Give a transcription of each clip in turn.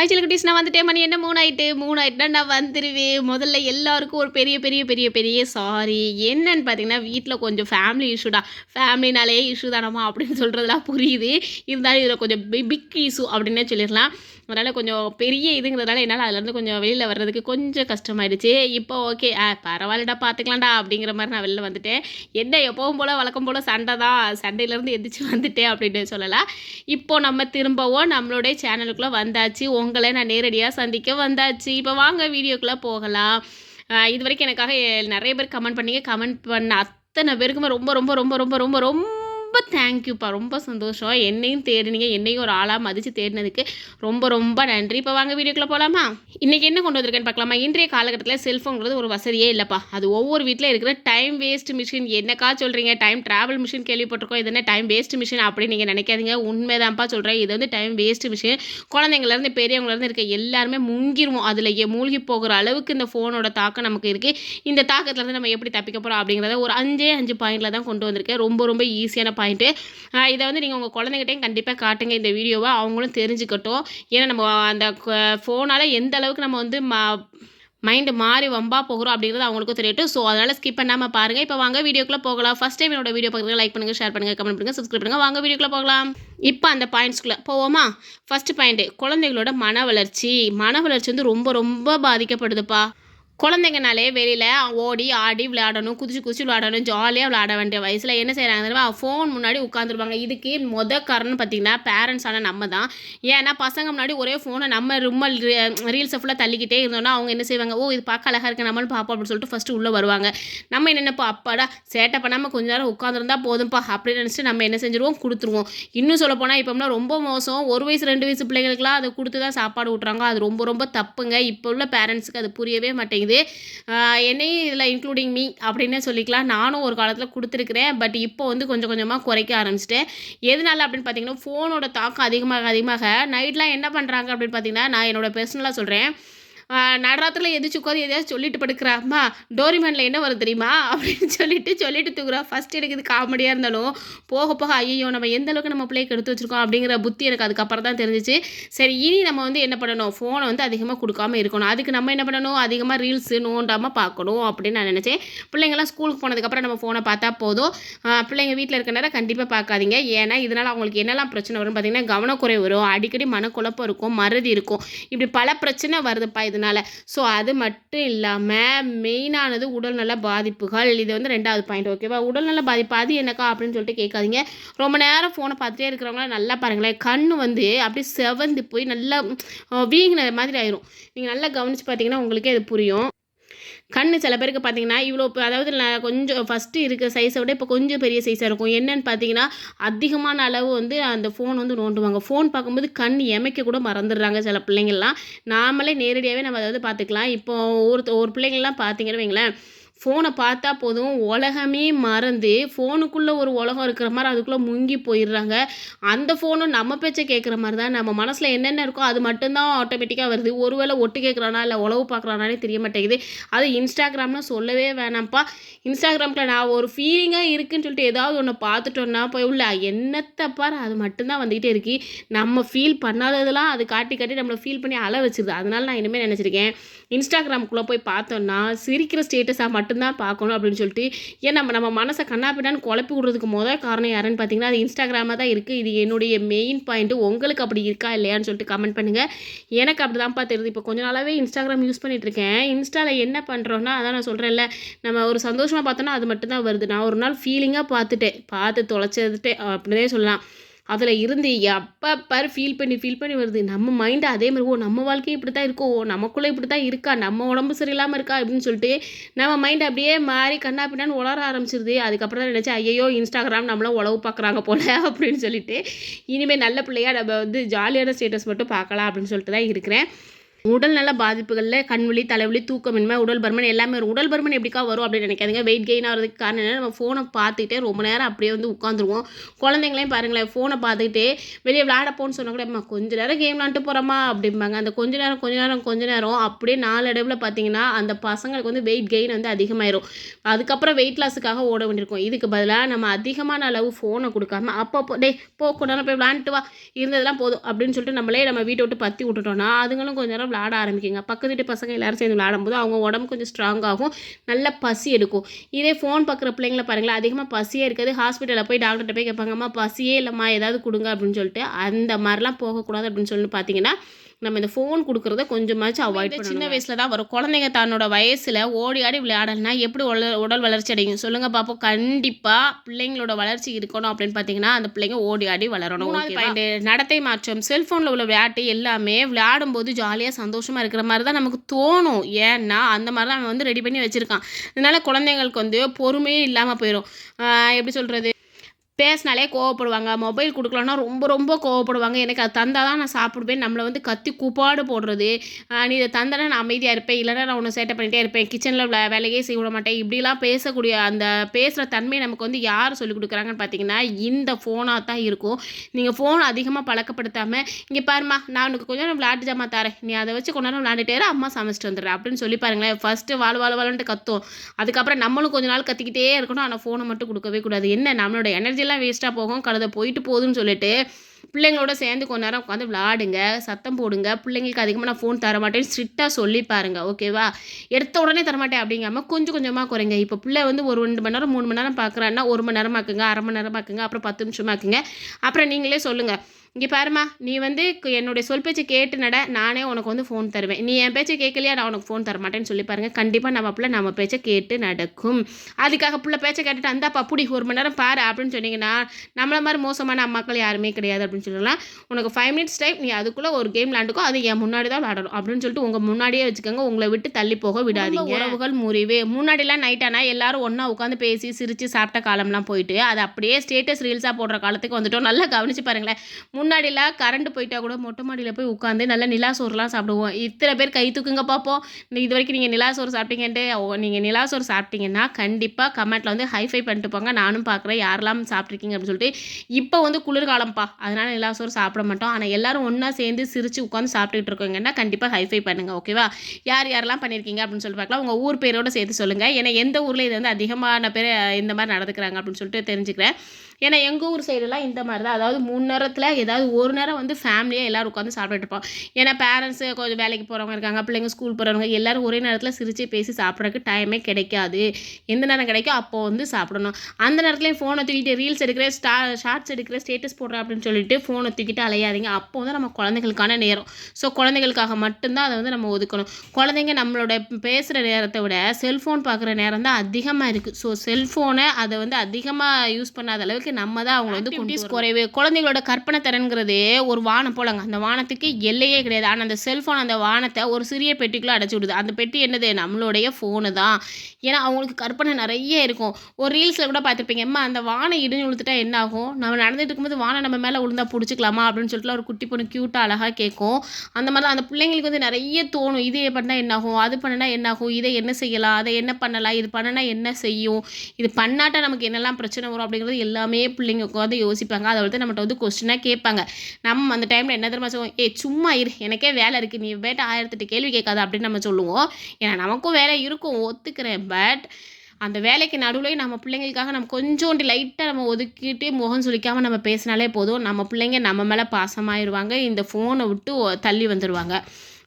High சிலக்குட்டீஸ் நான் வந்துட்டேன் மணி என்ன? மூணு ஆயிட்டு மூணு ஆயிட்டுனா நான் வந்துடுவேன் முதல்ல எல்லாருக்கும் ஒரு பெரிய பெரிய பெரிய பெரிய சாரி என்னன்னு பார்த்தீங்கன்னா வீட்டில் கொஞ்சம் ஃபேமிலி இஷ்யூடா ஃபேமிலினாலே இஷ்யூ தானம்மா அப்படின்னு சொல்கிறதுலாம் புரியுது. இருந்தாலும் இதில் கொஞ்சம் பிக் இஷ்யூ அப்படின்னே சொல்லிடலாம். அதனால் கொஞ்சம் பெரிய இதுங்கிறதுனால என்னால் அதுலேருந்து கொஞ்சம் வெளியில் வர்றதுக்கு கொஞ்சம் கஷ்டமாயிடுச்சு. இப்போ ஓகே ஆ பரவாயில்லடா பார்த்துக்கலாம்டா அப்படிங்கிற மாதிரி நான் வெளில வந்துட்டேன். என்ன எப்போவும் போல் வழக்கம் போல் சண்டை தான். சண்டையிலேருந்து எந்திரிச்சு வந்துட்டேன் அப்படின்னு சொல்லலாம். இப்போ நம்ம திரும்பவும் நம்மளுடைய சேனலுக்குள்ளே வந்தாச்சு. உங்கள் உங்களை நான் நேரடியாக சந்திக்க வந்தாச்சு. இப்போ வாங்க வீடியோக்குள்ளே போகலாம். இது வரைக்கும் எனக்காக நிறைய பேர் கமெண்ட் பண்ணீங்க. கமெண்ட் பண்ண அத்தனை பேருக்குமே ரொம்ப ரொம்ப ரொம்ப ரொம்ப ரொம்ப ரொம்ப ரொம்ப தேங்க்யூப்பா ரொம்ப சந்தோஷம். என்னையும் தேடினீங்க. என்னையும் ஒரு ஆளாக மதித்து தேடினதுக்கு ரொம்ப ரொம்ப நன்றி. இப்போ வாங்க வீடியோக்குள்ளே போகலாமா இன்றைக்கி என்ன கொண்டு வந்திருக்கேன்னு பார்க்கலாமா? இன்றைய காலகட்டத்தில் செல்ஃபோன்கிறது ஒரு வசதியே இல்லைப்பா. அது ஒவ்வொரு வீட்டில் இருக்கிற டைம் வேஸ்ட் மிஷின் என்னக்கா சொல்கிறீங்க டைம் ட்ராவல் மிஷின் கேள்விப்பட்டிருக்கோம். இது என்ன டைம் வேஸ்ட் மிஷின் அப்படின்னு நீங்கள் நினைக்காதீங்க. உண்மைதான்ப்பா சொல்கிறேன் இது வந்து டைம் வேஸ்ட் மிஷின் குழந்தைங்கள்லேருந்து பெரியவங்கலேருந்து இருக்க எல்லாருமே முங்கிருவோம். அதில் மூழ்கி போகிற அளவுக்கு இந்த ஃபோனோட தாக்கம் நமக்கு இருக்குது இந்த தாக்கத்துலேருந்து நம்ம எப்படி தப்பிக்க போகிறோம் அப்படிங்கிறத ஒரு அஞ்சே அஞ்சு பாயிண்டில் தான் கொண்டு வந்திருக்கேன். ரொம்ப ரொம்ப ஈஸியான பாயிண்ட்டு இதை வந்து நீங்கள் உங்கள் குழந்தைகிட்டையும் கண்டிப்பாக காட்டுங்க. இந்த வீடியோவை அவங்களும் தெரிஞ்சுக்கட்டும். ஏன்னா நம்ம அந்த ஃபோனால் எந்த அளவுக்கு நம்ம வந்து ம மைண்டு மாறி வம்பா போகிறோம் அப்படிங்கிறது அவங்களுக்கும் தெரியட்டும். ஸோ அதனால் ஸ்கிப் பண்ணாமல் பாருங்கள் இப்போ வாங்க வீடியோக்குள்ளே போகலாம். ஃபஸ்ட் டைம் என்னோட வீடியோ பார்க்குறது லைக் பண்ணுங்கள் ஷேர் பண்ணுங்கள் கமெண்ட் பண்ணுங்கள் சப்ஸ்கிரைப் பண்ணுங்கள் வாங்க வீடியோக்குள்ளே போகலாம். இப்போ அந்த பாயிண்ட்ஸ்குள்ளே போவோமா? ஃபஸ்ட்டு பாயிண்ட்டு குழந்தைகளோட மன வளர்ச்சி. மன வளர்ச்சி வந்து ரொம்ப ரொம்ப பாதிக்கப்படுதுப்பா. குழந்தைங்கனாலே வெளியில் ஓடி ஆடி விளையாடணும் குதிச்சு குதிச்சு விளையாடணும் ஜாலியாக விளையாட வேண்டிய வயசில் என்ன செய்கிறாங்க தெரியுமா? ஃபோன் முன்னாடி உட்காந்துருப்பாங்க இதுக்கு மொத காரணம் பார்த்தீங்கன்னா பேரண்ட்ஸான நம்ம தான். ஏன்னா பசங்க முன்னாடி ஒரே ஃபோனை நம்ம ரொம்ப ரீல்ஸை ஃபுல்லாக தள்ளிக்கிட்டே இருந்தோம்னா அவங்க என்ன செய்வாங்க? ஓ இது பார்க்க அழகாக இருக்குது நம்மளும் பார்ப்போம் அப்படின்னு சொல்லிட்டு ஃபஸ்ட்டு உள்ளே வருவாங்க. நம்ம என்னென்னப்போ? அப்பாடா சேட்டை பண்ணாமல் கொஞ்ச நேரம் உட்காந்துருந்தா போதும்ப்பா அப்படின்னு நினச்சிட்டு நம்ம என்ன செஞ்சுருவோம்? கொடுத்துருவோம். இன்னும் சொல்ல போனால் இப்போம்னா ரொம்ப மோசம். ஒரு வயசு ரெண்டு வயசு பிள்ளைங்களுக்குலாம் அதை கொடுத்து தான் சாப்பாடு ஊட்டுறாங்க. அது ரொம்ப ரொம்ப தப்புங்க. இப்போ உள்ள பேரண்ட்ஸுக்கு அது புரியவே மாட்டேங்குது. ஆஹ் என்னையும் இதில் இன்க்ளூடிங் மீ அப்படின்னே சொல்லிக்கலாம். நானும் ஒரு காலத்தில் கொடுத்துருக்குறேன். பட் இப்போ வந்து கொஞ்சம் கொஞ்சமாக குறைக்க ஆரம்பிச்சிட்டேன். எதனால அப்படின்னு பார்த்தீங்கன்னா ஃபோனோட தாக்கம் அதிகமாக அதிகமாக நைட்லாம் என்ன பண்ணுறாங்க அப்படின்னு பார்த்தீங்கன்னா நான் என்னோட பர்சனலாக சொல்கிறேன் நடராத்தில் எதிர்த்து உட்காந்து எதையாவது சொல்லிட்டு படுக்கிறாம்மா டோரிமேனில் என்ன வரும் தெரியுமா? அப்படின்னு சொல்லிட்டு சொல்லிட்டு தூக்குறா ஃபஸ்ட் எனக்கு இது காமெடியாக இருந்தாலும் போக போக ஐயோ நம்ம எந்த அளவுக்கு நம்ம பிள்ளைக்கு எடுத்து வச்சிருக்கோம்? அப்படிங்கிற புத்தி எனக்கு அதுக்கப்புறம் தான் தெரிஞ்சிச்சு. சரி இனி நம்ம வந்து என்ன பண்ணணும்? ஃபோனை வந்து அதிகமாக கொடுக்காம இருக்கணும். அதுக்கு நம்ம என்ன பண்ணணும்? அதிகமாக ரீல்ஸு நோண்டாமல் பார்க்கணும் அப்படின்னு நான் நினச்சேன். பிள்ளைங்கள்லாம் ஸ்கூலுக்கு போனதுக்கப்புறம் நம்ம ஃபோனை பார்த்தா போதும். பிள்ளைங்க வீட்டில் இருக்க நேரம் கண்டிப்பாக பார்க்காதீங்க. ஏன்னா இதனால் அவங்களுக்கு என்னெல்லாம் பிரச்சனை வரும் பார்த்தீங்கன்னா கவனக்குறை வரும். அடிக்கடி மனக்குழப்பம் இருக்கும் மறதி இருக்கும். இப்படி பல பிரச்சனை வருதுப்பா. இது இருக்கிறதுனால. ஸோ அது மட்டும் இல்லாமல் மெயினானது உடல்நல பாதிப்புகள். இது வந்து ரெண்டாவது பாயிண்ட் ஓகேவா உடல்நல பாதிப்பு அது என்னக்கா அப்படின்னு சொல்லிட்டு கேட்காதீங்க. ரொம்ப நேரம் ஃபோனை பார்த்துட்டே இருக்கிறவங்கள நல்லா பாருங்களேன். கண் வந்து அப்படியே செவந்து போய் நல்லா வீங்கின மாதிரி ஆயிரும். நீங்கள் நல்லா கவனித்து பார்த்தீங்கன்னா உங்களுக்கே அது புரியும். கண் சில பேருக்கு பார்த்தீங்கன்னா இவ்வளோ அதாவது நான் கொஞ்சம் ஃபஸ்ட்டு இருக்க சைஸை விட இப்போ கொஞ்சம் பெரிய சைஸாக இருக்கும். என்னென்னு பார்த்தீங்கன்னா அதிகமான அளவு வந்து அந்த ஃபோன் வந்து நோண்டுவாங்க. ஃபோன் பார்க்கும்போது கண் எமைக்க கூட மறந்துடுறாங்க சில பிள்ளைங்கள்லாம். நாமளே நேரடியாகவே நம்ம அதாவது பார்த்துக்கலாம் இப்போ ஒரு ஒரு பிள்ளைங்கள்லாம் பார்த்தீங்கன்னு வைங்களேன். ஃபோனை பார்த்தா போதும். உலகமே மறந்து ஃபோனுக்குள்ளே ஒரு உலகம் இருக்கிற மாதிரி அதுக்குள்ளே முங்கி போயிடுறாங்க. அந்த ஃபோனும் நம்ம பேச்சை கேட்குற மாதிரி தான் நம்ம மனசில் என்னென்ன இருக்கோ அது மட்டும்தான் ஆட்டோமேட்டிக்காக வருது. ஒருவேளை ஒட்டு கேட்குறானா இல்லை உழவு பார்க்குறானானே தெரிய மாட்டேங்குது அது இன்ஸ்டாகிராம்னா சொல்லவே வேணாம்ப்பா. இன்ஸ்டாகிராமில் நான் ஒரு ஃபீலிங்காக இருக்குன்னு சொல்லிட்டு ஏதாவது ஒன்று பார்த்துட்டோன்னா போய் உள்ள என்னத்தை பாரு அது மட்டும்தான் வந்துக்கிட்டே இருக்கு. நம்ம ஃபீல் பண்ணாததெல்லாம் அது காட்டி காட்டி நம்மளை ஃபீல் பண்ணி அழ வச்சிருது. அதனால நான் இனிமேல் நினச்சிருக்கேன். இன்ஸ்டாகிராமுக்குள்ளே போய் பார்த்தோன்னா சிரிக்கிற ஸ்டேட்டஸாக மட்டும்தான் பார்க்கணும் அப்படின்னு சொல்லிட்டு ஏன் நம்ம நம்ம மனசை கண்ணாப்பிடான்னு குழப்பி விடுறதுக்கு முதல் காரணம் யாருன்னு பார்த்தீங்கன்னா அது இன்ஸ்டாகிராமாக தான் இருக்குது இது என்னுடைய மெயின் பாயிண்ட்டு உங்களுக்கு அப்படி இருக்கா இல்லையான்னு சொல்லிட்டு கமெண்ட் பண்ணுங்கள் எனக்கு அப்படி தான்ப்பா தெரியுது. இப்போ கொஞ்ச நாளாகவே இன்ஸ்டாகிராம் யூஸ் பண்ணிகிட்ருக்கேன் இருக்கேன் இன்ஸ்டாவில் என்ன பண்ணுறோன்னா அதான் நான் சொல்கிறேன்ல நம்ம ஒரு சந்தோஷமாக பார்த்தோன்னா அது மட்டும்தான் வருது. நான் ஒரு நாள் ஃபீலிங்காக பார்த்துட்டேன். பார்த்து தொலைச்சதுட்டே அப்படின்னே சொல்லலாம். அதில் இருந்து எப்போ பார் ஃபீல் பண்ணி ஃபீல் பண்ணி வருது? நம்ம மைண்டு அதே மாதிரி ஓ நம்ம வாழ்க்கையும் இப்படி தான் இருக்கோ? ஓ நமக்குள்ளே இப்படி தான் இருக்கா? நம்ம உடம்பு சரியில்லாமல் இருக்கா? அப்படின்னு சொல்லிட்டு நம்ம மைண்ட் அப்படியே மாறி கண்ணா பின்னான்னு உளர ஆரம்பிச்சிருது. அதுக்கப்புறம் தான் நினச்சேன் ஐயோ இன்ஸ்டாகிராம் நம்மளும் உழவு பார்க்குறாங்க போல அப்படின்னு சொல்லிட்டு இனிமேல் நல்ல பிள்ளையாக நம்ம வந்து ஜாலியான ஸ்டேட்டஸ் மட்டும் பார்க்கலாம் அப்படின்னு சொல்லிட்டு தான் இருக்கிறேன். உடல்நல பாதிப்புகளில் கண்வலி தலைவலி தூக்கமின்மை உடல் பருமன் எல்லாமே வரும். உடல் பருமன் எப்படிக்கா வரும் அப்படின்னு நினைக்காதுங்க. வெயிட் கெயின் ஆகிறதுக்கு காரணம் என்ன நம்ம ஃபோனை பார்த்துட்டே ரொம்ப நேரம் அப்படியே வந்து உட்காந்துருவோம். குழந்தைங்களையும் பாருங்களேன் ஃபோனை பார்த்துக்கிட்டே வெளியே விளையாட போன்னு சொன்னா கூட அம்மா கொஞ்ச நேரம் கேம் விளாண்டு போகிறோமா அப்படிம்பாங்க. அந்த கொஞ்ச நேரம் கொஞ்ச நேரம் கொஞ்ச நேரம் அப்படியே நாளடைவில் பார்த்தீங்கன்னா அந்த பசங்களுக்கு வந்து வெயிட் கெயின் வந்து அதிகமாயிரும். அதுக்கப்புறம் வெயிட் லாஸுக்காக ஓட வேண்டியிருக்கும். இதுக்கு பதிலாக நம்ம அதிகமான அளவு ஃபோனை கொடுக்காம அப்பப்போ டே போ கொஞ்ச நேரம் போய் விளாண்டுட்டு வா இருந்ததெல்லாம் போதும் அப்படின்னு சொல்லிட்டு நம்மளே நம்ம வீட்டை விட்டு பற்றி விட்டுட்டோம்னா அதுங்களும் கொஞ்ச நேரம் விளாட ஆரம்பிக்குங்க. பக்கத்து வீட்டு பசங்க எல்லாரும் சேர்ந்து விளையாடும்போது அவங்க உடம்பு கொஞ்சம் ஸ்ட்ராங் ஆகும். நல்ல பசி எடுக்கும். இதே ஃபோன் பார்க்குற பிள்ளைங்கள பாருங்களேன். அதிகமாக பசியே இருக்காது. ஹாஸ்பிட்டலில் போய் டாக்டர்கிட்ட போய் கேட்பாங்கம்மா பசியே இல்லைம்மா. ஏதாவது கொடுங்க அப்படின்னு சொல்லிட்டு அந்த மாதிரிலாம் போகக்கூடாது அப்படின்னு சொல்லிட்டு பார்த்தீங்கன்னா நம்ம இந்த ஃபோன் கொடுக்குறத கொஞ்சமாச்சும் அவாய்ட் பண்ணணும் சின்ன வயசில் தான் வரும். குழந்தைங்க தன்னோட வயசில் ஓடி ஆடி விளையாடலைன்னா எப்படி உடல் உடல் வளர்ச்சி அடையும்? சொல்லுங்கள் பார்ப்போம் கண்டிப்பாக பிள்ளைங்களோட வளர்ச்சி இருக்கணும் அப்படின்னு பார்த்தீங்கன்னா அந்த பிள்ளைங்க ஓடி ஆடி வளரணும். நடத்தை மாற்றம். செல்ஃபோனில் உள்ள விளையாட்டு எல்லாமே விளையாடும்போது ஜாலியாக சந்தோஷமாக இருக்கிற மாதிரி தான் நமக்கு தோணும். ஏன்னா அந்த மாதிரி தான் அவன் வந்து ரெடி பண்ணி வச்சுருக்கான். அதனால குழந்தைங்களுக்கு வந்து பொறுமையே இல்லாமல் போயிடும் எப்படி சொல்கிறது பேசினாலே கோவப்படுவாங்க. மொபைல் கொடுக்கலன்னா ரொம்ப ரொம்ப கோவப்படுவாங்க. எனக்கு அது தந்தால் தான் நான் சாப்பிடுவேன். நம்மளை வந்து கத்தி கூப்பாடு போடுறது. நீ இதை தந்தனா நான் அமைதியாக இருப்பேன். இல்லைன்னா நான் உன்னை சேட்டை பண்ணிகிட்டே இருப்பேன். கிச்சனில் வேலையே செய்ய விட மாட்டேன். இப்படிலாம் பேசக்கூடிய அந்த பேசுகிற தன்மை நமக்கு வந்து யார் சொல்லிக் கொடுக்குறாங்கன்னு பார்த்தீங்கன்னா இந்த ஃபோனாக தான் இருக்கும். நீங்கள் ஃபோன் அதிகமாக பழக்கப்படுத்தாமல் இங்கே பாரும்மா நான் உனக்கு கொஞ்சம் நேரம் விளையாட்டு ஜாமா தரேன். நீ அதை வச்சு கொஞ்ச நேரம் விளையாண்டுட்டே அம்மா சமைச்சிட்டு வந்துடுறேன் அப்படின்னு சொல்லி பாருங்களேன். ஃபஸ்ட்டு வாழ் வாழ் வாழ்ன்ட்டு கத்தும். அதுக்கப்புறம் நம்மளும் கொஞ்ச நாள் கத்திக்கிட்டே இருக்கணும். ஆனால் ஃபோனை மட்டும் கொடுக்கவே கூடாது. என்ன? நம்மளோட எனர்ஜியில் எல்லாம் வேஸ்ட்டாக போகும். கழுத போயிட்டு போகுதுன்னு சொல்லிட்டு பிள்ளைங்களோட சேர்ந்து கொஞ்ச நேரம் உட்காந்து விளாடுங்க சத்தம் போடுங்க. பிள்ளைங்களுக்கு அதிகமாக நான் ஃபோன் தரமாட்டேன்னு ஸ்ட்ரிக்டாக சொல்லி பாருங்கள் ஓகேவா எடுத்த உடனே தரமாட்டேன் அப்படிங்காம கொஞ்சம் கொஞ்சமாக குறைங்க. இப்போ பிள்ளை வந்து ஒரு ரெண்டு மணி நேரம் மூணு மணி நேரம் பார்க்குறான்னா ஒரு மணி நேரம் ஆக்குங்க அரை மணி நேரம் ஆக்குங்க அப்புறம் பத்து நிமிஷம் ஆக்குங்க அப்புறம் நீங்களே சொல்லுங்கள் இங்கே பாரும்மா நீ வந்து என்னுடைய சொல் பேச்சு கேட்டு நட நானே உனக்கு வந்து ஃபோன் தருவேன். நீ என் பேச்சை கேட்கலையா நான் உனக்கு ஃபோன் தர மாட்டேன்னு சொல்லி பாருங்கள் கண்டிப்பாக நம்ம பிள்ளை நம்ம பேச்சை கேட்டு நடக்கும். அதுக்காக பிள்ளை பேச்சை கேட்டுட்டு அந்த பப்புடி ஒரு மணி நேரம் பாரு அப்படின்னு சொன்னீங்கன்னா நம்மள மாதிரி மோசமான அம்மாக்கள் யாருமே கிடையாது அப்படின்னு சொல்லலாம். உனக்கு ஃபைவ் மினிட்ஸ் டைம் நீ அதுக்குள்ளே ஒரு கேம் விளாண்டுக்கோ அது என் முன்னாடி தான் விளாடணும் அப்படின்னு சொல்லிட்டு உங்கள் முன்னாடியே வச்சுக்கோங்க. உங்களை விட்டு தள்ளி போக விடாதீங்க. உறவுகள் முறிவு. முன்னாடிலாம் நைட் ஆனால் எல்லாரும் ஒன்றா உட்காந்து பேசி சிரித்து சாப்பிட்ட காலம்லாம் போயிட்டு அது அப்படியே ஸ்டேட்டஸ் ரீல்ஸாக போடுற காலத்துக்கு வந்துட்டோம். நல்லா கவனிச்சு பாருங்களேன். முன்னாடிலாம் கரண்ட் போயிட்டா கூட மொட்டை மாடியில் போய் உட்காந்து நல்லா நிலா சோறுலாம் சாப்பிடுவோம். இத்தனை பேர் கை தூக்குங்க பார்ப்போம் இது வரைக்கும் நீங்கள் நிலா சோறு சாப்பிட்டீங்கன்ட்டு நீங்கள் நிலா சோறு சாப்பிட்டீங்கன்னா கண்டிப்பாக கமெண்ட்டில் வந்து ஹைஃபை பண்ணிட்டு போங்க. நானும் பார்க்குறேன். யாரெல்லாம் சாப்பிட்ருக்கீங்க அப்படின்னு சொல்லிட்டு. இப்போ வந்து குளிர்காலம்ப்பா. அதனால் நிலா சோறு சாப்பிட மாட்டோம். ஆனால் எல்லாரும் ஒன்றா சேர்ந்து சிரித்து உட்காந்து சாப்பிட்டுட்டு இருக்கோங்கன்னா கண்டிப்பாக ஹைஃபை பண்ணுங்கள் ஓகேவா யார் யாரெல்லாம் பண்ணியிருக்கீங்க அப்படின்னு சொல்லி பார்க்கலாம். உங்கள் ஊர் பேரோட சேர்த்து சொல்லுங்கள் ஏன்னா எந்த ஊரில் இது வந்து அதிகமான பேர் இந்த மாதிரி நடந்துக்கிறாங்க அப்படின்னு சொல்லிட்டு தெரிஞ்சுக்கிறேன். ஏன்னா எங்கள் ஊர் சைடெல்லாம் இந்த மாதிரி தான் அதாவது முன்னேரத்தில் ஏதாவது ஒரு நேரம் வந்து ஃபேமிலியாக எல்லோரும் உட்காந்து சாப்பிட்டுட்டு இருப்போம். ஏன்னா பேரண்ட்ஸு கொஞ்சம் வேலைக்கு போகிறவங்க இருக்காங்க பிள்ளைங்க ஸ்கூல் போகிறவங்க எல்லாரும் ஒரே நேரத்தில் சிரித்து பேசி சாப்பிட்றதுக்கு டைமே கிடைக்காது. எந்த நேரம் கிடைக்கோ அப்போ வந்து சாப்பிடணும். அந்த நேரத்துலேயும் ஃபோனை தூக்கிட்டு ரீல்ஸ் எடுக்கிறேன் ஸ்டா ஷார்ட்ஸ் எடுக்கிறேன் ஸ்டேட்டஸ் போடுறேன் அப்படின்னு சொல்லிட்டு ஃபோனை தூக்கிட்டு அலையாதீங்க. அப்போ வந்து நம்ம குழந்தைகளுக்கான நேரம். ஸோ குழந்தைகளுக்காக மட்டும்தான் அதை வந்து நம்ம ஒதுக்கணும். குழந்தைங்க நம்மளோட பேசுகிற நேரத்தை விட செல்ஃபோன் பார்க்குற நேரம் தான் அதிகமாக இருக்குது ஸோ செல்ஃபோனை அதை வந்து அதிகமாக யூஸ் பண்ணாத அளவுக்கு நம்ம தான் அவங்கள வந்து கொண்டு குறைவு குழந்தைங்களோட கற்பனை திறன் செல்ஃபோனுங்கிறது ஒரு வானம் போலங்க. அந்த வானத்துக்கு எல்லையே கிடையாது. ஆனால் அந்த செல்ஃபோன் அந்த வானத்தை ஒரு சிறிய பெட்டிக்குள்ளே அடைச்சி விடுது. அந்த பெட்டி என்னது? நம்மளுடைய ஃபோனு தான். ஏன்னா அவங்களுக்கு கற்பனை நிறைய இருக்கும். ஒரு ரீல்ஸில் கூட பார்த்துருப்பீங்க. அம்மா அந்த வானை இடிஞ்சு விழுத்துட்டா என்ன ஆகும்? நம்ம நடந்துட்டு இருக்கும்போது வானை நம்ம மேலே விழுந்தா பிடிச்சிக்கலாமா? அப்படின்னு சொல்லிட்டு ஒரு குட்டி பொண்ணு க்யூட்டாக அழகாக கேட்கும். அந்த மாதிரி தான் அந்த பிள்ளைங்களுக்கு வந்து நிறைய தோணும். இது பண்ணால் என்னாகும் அது பண்ணினா என்னாகும் இதை என்ன செய்யலாம்? அதை என்ன பண்ணலாம்? இது பண்ணினா என்ன செய்யும்? இது பண்ணாட்டா நமக்கு என்னெல்லாம் பிரச்சனை வரும்? அப்படிங்கிறது எல்லாமே பிள்ளைங்க உட்காந்து யோசிப்பாங்க. அதை வந்து நம்மகிட்ட வந்து கொஸ்டினாக கேட்பாங்க. நம்ம அந்த டைமில் என்ன தெரியுமா சொல்லுவோம்? ஏ சும்மா இரு. எனக்கே வேலை இருக்குது நீ வேட்ட ஆயிரத்தெட்டு கேள்வி கேட்காது அப்படின்னு நம்ம சொல்லுவோம். ஏன்னா நமக்கும் வேலை இருக்கும். ஒத்துக்கிறேன். பட் அந்த வேலைக்கு நடுவுலேயும் நம்ம பிள்ளைங்களுக்காக நம்ம கொஞ்சோண்டு லைட்டாக நம்ம ஒதுக்கிட்டு முகம் சுளிக்காமல் நம்ம பேசினாலே போதும். நம்ம பிள்ளைங்க நம்ம மேலே பாசமாயிருவாங்க. இந்த ஃபோனை விட்டு தள்ளி வந்துடுவாங்க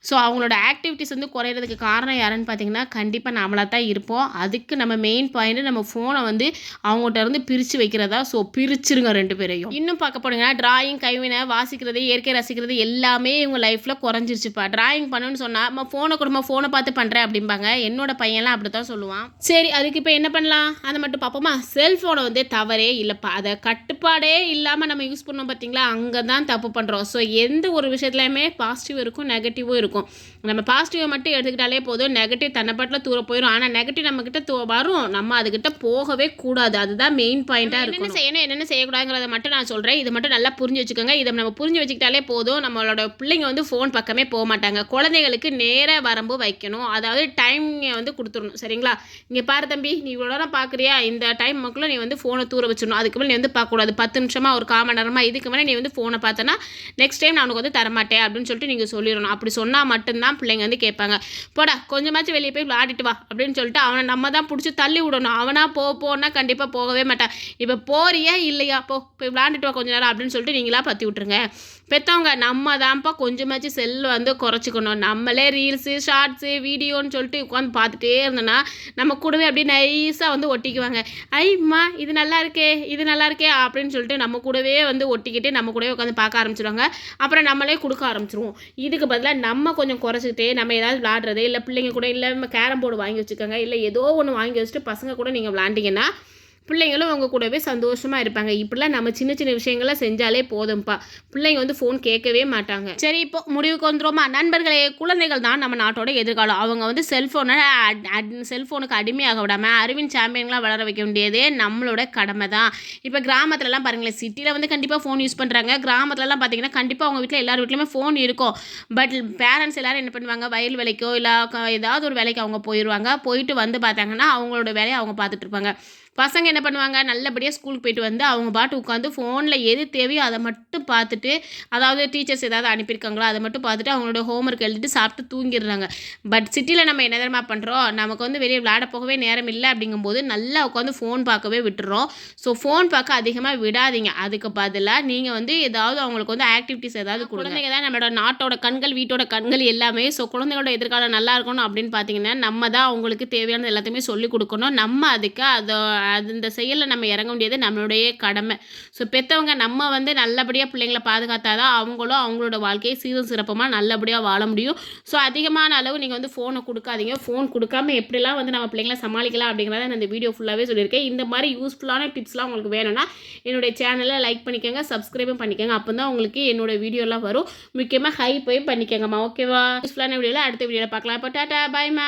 ஸோ அவங்களோட ஆக்டிவிட்டிஸ் வந்து குறையிறதுக்கு காரணம் யாருன்னு பார்த்தீங்கன்னா கண்டிப்பாக நம்மளாக தான் இருப்போம். அதுக்கு நம்ம மெயின் பாயிண்ட் நம்ம ஃபோனை வந்து அவங்கள்ட்ட இருந்து பிரித்து வைக்கிறதா? ஸோ பிரிச்சிருங்க ரெண்டு பேரையும். இன்னும் பார்க்க போனீங்கன்னா டிராயிங் கைவினை வாசிக்கிறது இயற்கை ரசிக்கிறது எல்லாமே இவங்க லைஃப்பில் குறைஞ்சிருச்சுப்பா. டிராயிங் பண்ணுன்னு சொன்னால் நம்ம ஃபோனை கொடுமா ஃபோனை பார்த்து பண்ணுறேன் அப்படிம்பாங்க. என்னோட பையன்லாம் அப்படி தான் சொல்லுவான். சரி அதுக்கு இப்போ என்ன பண்ணலாம்? அதை மட்டும் பார்ப்போமா? செல்ஃபோனை வந்து தவறே இல்லைப்பா. அதை கட்டுப்பாடே இல்லாமல் நம்ம யூஸ் பண்ணோம் பார்த்தீங்களா? அங்கே தான் தப்பு பண்ணுறோம் ஸோ எந்த ஒரு விஷயத்துலையுமே பாசிட்டிவ் இருக்கும் நெகட்டிவும் இருக்கும். இருக்கும். நம்ம பாசிட்டிவை மட்டும் எடுத்துக்கிட்டாலே போதும். நெகட்டிவ் தன்னைப்பாட்டில் தூர போயிடும் ஆனால் நெகட்டிவ் நம்மக்கிட்ட தூ வரும். நம்ம அதுக்கிட்ட போகவே கூடாது. அதுதான் மெயின் பாயிண்ட்டாக இருக்கும் என்ன செய்யணும் என்னென்ன செய்யக்கூடாதுங்கிறத மட்டும் நான் சொல்கிறேன் இது மட்டும் நல்லா புரிஞ்சு வச்சுக்கோங்க. இதை நம்ம புரிஞ்சு வச்சுக்கிட்டாலே போதும். நம்மளோட பிள்ளைங்க வந்து ஃபோன் பக்கமே போக மாட்டாங்க. குழந்தைகளுக்கு நேர வரம்பு வைக்கணும். அதாவது டைம் வந்து கொடுத்துடணும். சரிங்களா? இங்கே பாரு தம்பி நீ இவ்வளோ நேரம் பார்க்குறியா இந்த டைம் மக்களும் நீ வந்து ஃபோனை தூர வச்சிடணும். அதுக்கு மேலே நீ வந்து பார்க்கக்கூடாது. பத்து நிமிஷமாக ஒரு காமன் நேரமாக இதுக்கு மேலே நீ வந்து ஃபோனை பார்த்தனா நெக்ஸ்ட் டைம் நான் உனக்கு வந்து தரமாட்டேன் அப்படின்னு சொல்லிட்டு நீங்கள் சொல்லிடணும். அப்படி சொன்னால் மட்டும்தான் பிள்ளைங்க வந்து கேட்பாங்க. போடா கொஞ்சமாச்சும் வெளியே போய் விளாடிட்டு வா அப்படின்னு சொல்லிட்டு அவனை நம்ம தான் பிடிச்சி தள்ளி விடணும். அவனா போ போனால் கண்டிப்பாக போகவே மாட்டான். இப்போ போறியா இல்லையா? போ போய் விளாண்டுட்டு வா கொஞ்ச நேரம் அப்படின்னு சொல்லிட்டு நீங்களாக பற்றி விட்ருங்க பெற்றவங்க நம்ம தான்ப்பா கொஞ்சமாச்சும் செல் வந்து குறைச்சிக்கணும். நம்மளே ரீல்ஸு ஷார்ட்ஸு வீடியோன்னு சொல்லிட்டு உட்காந்து பார்த்துட்டே இருந்தோன்னா நம்ம கூடவே அப்படியே நைஸாக வந்து ஒட்டிக்குவாங்க. ஐம்மா இது நல்லா இருக்கே இது நல்லா இருக்கே அப்படின்னு சொல்லிட்டு நம்ம கூடவே வந்து ஒட்டிக்கிட்டு நம்ம கூடவே உட்காந்து பார்க்க ஆரம்பிச்சிடுவாங்க. அப்புறம் நம்மளே கொடுக்க ஆரம்பிச்சிருவோம். இதுக்கு பதிலாக நம்ம கொஞ்சம் குறைச்சிக்கிட்டே நம்ம ஏதாவது விளாடுறது இல்லை பிள்ளைங்க கூட இல்லை நம்ம கேரம் போர்டு வாங்கி வச்சுக்கோங்க இல்லை ஏதோ ஒன்று வாங்கி வச்சுட்டு பசங்க கூட நீங்கள் விளாண்டிங்கன்னா பிள்ளைங்களும் அவங்க கூடவே சந்தோஷமாக இருப்பாங்க. இப்படிலாம் நம்ம சின்ன சின்ன விஷயங்கள்லாம் செஞ்சாலே போதும்ப்பா. பிள்ளைங்க வந்து ஃபோன் கேட்கவே மாட்டாங்க. சரி இப்போ முடிவுக்கு வந்துருமா நண்பர்களே குழந்தைகள் தான் நம்ம நாட்டோட எதிர்காலம். அவங்க வந்து செல்ஃபோனை செல்ஃபோனுக்கு அடிமையாக விடாமல் அறிவின் சாம்பியன்களாக வளர வைக்க வேண்டியதே நம்மளோட கடமை தான். இப்போ கிராமத்துலலாம் பாருங்களேன் சிட்டியில் வந்து கண்டிப்பாக ஃபோன் யூஸ் பண்ணுறாங்க கிராமத்துலலாம் பார்த்தீங்கன்னா கண்டிப்பாக அவங்க வீட்டில் எல்லார் வீட்லையுமே ஃபோன் இருக்கும். பட் பேரண்ட்ஸ் எல்லோரும் என்ன பண்ணுவாங்க? வயல் வேலைக்கோ இல்லை ஏதாவது ஒரு வேலைக்கு அவங்க போயிடுவாங்க போயிட்டு வந்து பார்த்தாங்கன்னா அவங்களோட வேலையை அவங்க பார்த்துட்டு இருப்பாங்க. பசங்க என்ன பண்ணுவாங்க? நல்லபடியாக ஸ்கூலுக்கு போயிட்டு வந்து அவங்க பாட்டு உட்காந்து ஃபோனில் எது தேவையோ அதை மட்டும் பார்த்துட்டு அதாவது டீச்சர்ஸ் ஏதாவது அனுப்பியிருக்காங்களோ அதை மட்டும் பார்த்துட்டு அவங்களோட ஹோம்ஒர்க் எழுதிட்டு சாப்பிட்டு தூங்கிடுறாங்க. பட் சிட்டியில் நம்ம என்ன தரமாக பண்ணுறோம் நமக்கு வந்து வெளியே விளையாட போகவே நேரம் இல்லை அப்படிங்கும்போது நல்லா உட்காந்து ஃபோன் பார்க்கவே விட்டுறோம். ஸோ ஃபோன் பார்க்க அதிகமாக விடாதீங்க. அதுக்கு பதிலாக நீங்கள் வந்து ஏதாவது அவங்களுக்கு வந்து ஆக்டிவிட்டிஸ் ஏதாவது குழந்தைங்க தான் நம்மளோட நாட்டோட கண்கள் வீட்டோட கண்கள் எல்லாமே ஸோ குழந்தைங்களோட எதிர்காலம் நல்லா இருக்கணும் அப்படின்னு பார்த்தீங்கன்னா நம்ம தான் அவங்களுக்கு தேவையானது எல்லாத்தையுமே சொல்லிக் கொடுக்கணும். நம்ம அதுக்கு அதை அது இந்த செயலில் நம்ம இறங்க வேண்டியது நம்மளுடைய கடமை. ஸோ பெற்றவங்க நம்ம வந்து நல்லபடியாக பிள்ளைங்களை பாதுகாத்தா தான் அவங்களும் அவங்களோட வாழ்க்கையை சீரும் சிறப்பமாக நல்லபடியாக வாழ முடியும். ஸோ அதிகமான அளவு நீங்கள் வந்து ஃபோனை கொடுக்காதீங்க. ஃபோன் கொடுக்காம எப்படிலாம் வந்து நம்ம பிள்ளைங்களை சமாளிக்கலாம் அப்படிங்கிறத நான் இந்த வீடியோ ஃபுல்லாகவே சொல்லியிருக்கேன். இந்த மாதிரி யூஸ்ஃபுல்லான டிப்ஸ்லாம் உங்களுக்கு வேணும்னா என்னுடைய சேனலை லைக் பண்ணிக்கோங்க சப்ஸ்கிரைபும் பண்ணிக்கோங்க. அப்போ தான் உங்களுக்கு என்னோட வீடியோலாம் வரும். முக்கியமாக ஹை பண்ணிக்கோங்கம்மா. ஓகேவா யூஸ்ஃபுல்லான வீடியோவில் அடுத்த வீடியோவில் பார்க்கலாம். இப்போ டாட்டா பாய்மா